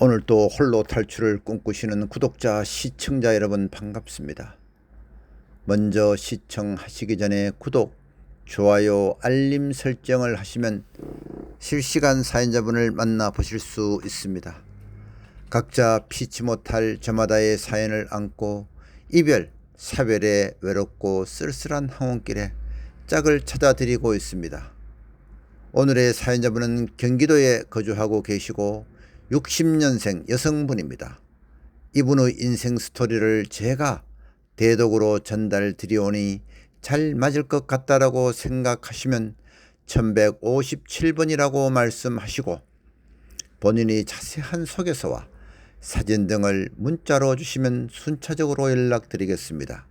오늘 또 홀로 탈출을 꿈꾸시는 구독자, 시청자 여러분 반갑습니다. 먼저 시청하시기 전에 구독, 좋아요, 알림 설정을 하시면 실시간 사연자분을 만나 보실 수 있습니다. 각자 피치 못할 저마다의 사연을 안고 이별, 사별에 외롭고 쓸쓸한 항원길에 짝을 찾아드리고 있습니다. 오늘의 사연자분은 경기도에 거주하고 계시고 60년생 여성분입니다. 이분의 인생 스토리를 제가 대독으로 전달 드리오니 잘 맞을 것 같다라고 생각하시면 1157번이라고 말씀하시고 본인이 자세한 소개서와 사진 등을 문자로 주시면 순차적으로 연락드리겠습니다.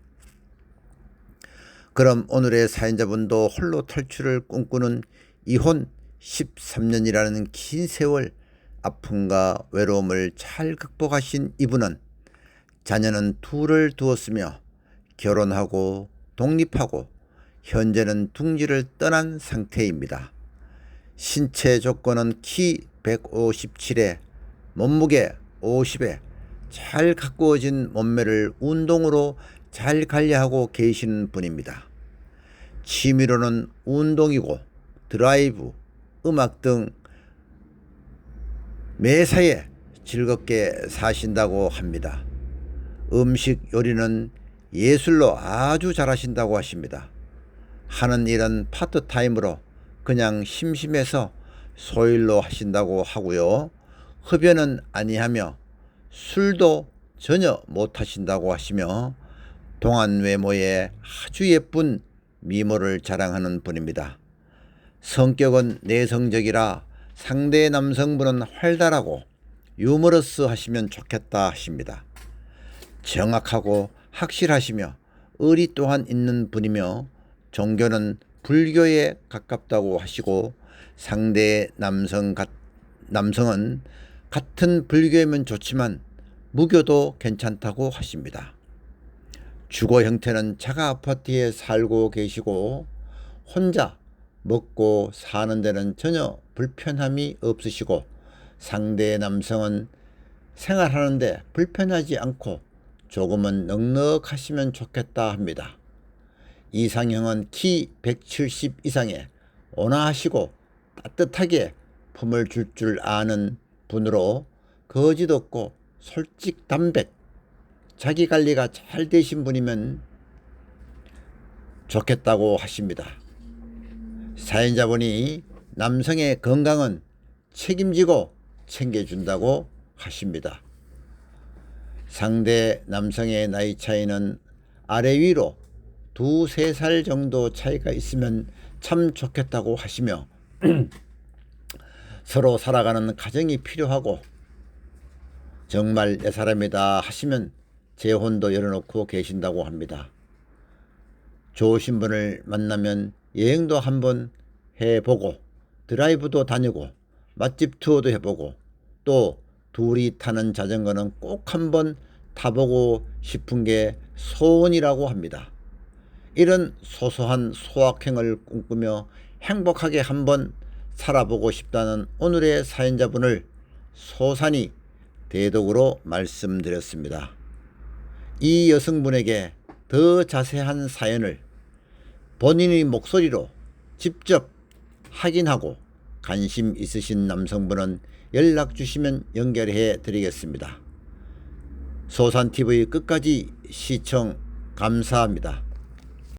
그럼 오늘의 사연자분도 홀로 탈출을 꿈꾸는 이혼 13년이라는 긴 세월 아픔과 외로움을 잘 극복하신 이분은 자녀는 둘을 두었으며 결혼하고 독립하고 현재는 둥지를 떠난 상태입니다. 신체 조건은 키 157에 몸무게 50에 잘 가꾸어진 몸매를 운동으로 잘 관리하고 계시는 분입니다. 취미로는 운동이고 드라이브, 음악 등 매사에 즐겁게 사신다고 합니다. 음식 요리는 예술로 아주 잘하신다고 하십니다. 하는 일은 파트타임으로 그냥 심심해서 소일로 하신다고 하고요. 흡연은 아니하며 술도 전혀 못 하신다고 하시며 동안 외모에 아주 예쁜 미모를 자랑하는 분입니다. 성격은 내성적이라 상대 남성분은 활달하고 유머러스 하시면 좋겠다 하십니다. 정확하고 확실하시며 의리 또한 있는 분이며 종교는 불교에 가깝다고 하시고 상대 남성 가, 남성은 같은 불교이면 좋지만 무교도 괜찮다고 하십니다. 주거 형태는 자가 아파트에 살고 계시고 혼자 먹고 사는 데는 전혀 불편함이 없으시고 상대 남성은 생활하는데 불편하지 않고 조금은 넉넉하시면 좋겠다 합니다. 이상형은 키 170 이상에 온화하시고 따뜻하게 품을 줄줄 아는 분으로 거짓 없고 솔직 담백 자기 관리가 잘 되신 분이면 좋겠다고 하십니다. 사연자분이 남성의 건강은 책임지고 챙겨준다고 하십니다. 상대 남성의 나이 차이는 아래 위로 두세 살 정도 차이가 있으면 참 좋겠다고 하시며 서로 살아가는 가정이 필요하고 정말 내 사람이다 하시면 재혼도 열어놓고 계신다고 합니다. 좋으신 분을 만나면 여행도 한번 해보고 드라이브도 다니고 맛집 투어도 해보고 또 둘이 타는 자전거는 꼭 한번 타보고 싶은 게 소원이라고 합니다. 이런 소소한 소확행을 꿈꾸며 행복하게 한번 살아보고 싶다는 오늘의 사연자분을 소산이 대독으로 말씀드렸습니다. 이 여성분에게 더 자세한 사연을 본인의 목소리로 직접 확인하고 관심 있으신 남성분은 연락 주시면 연결해 드리겠습니다. 소산TV 끝까지 시청 감사합니다.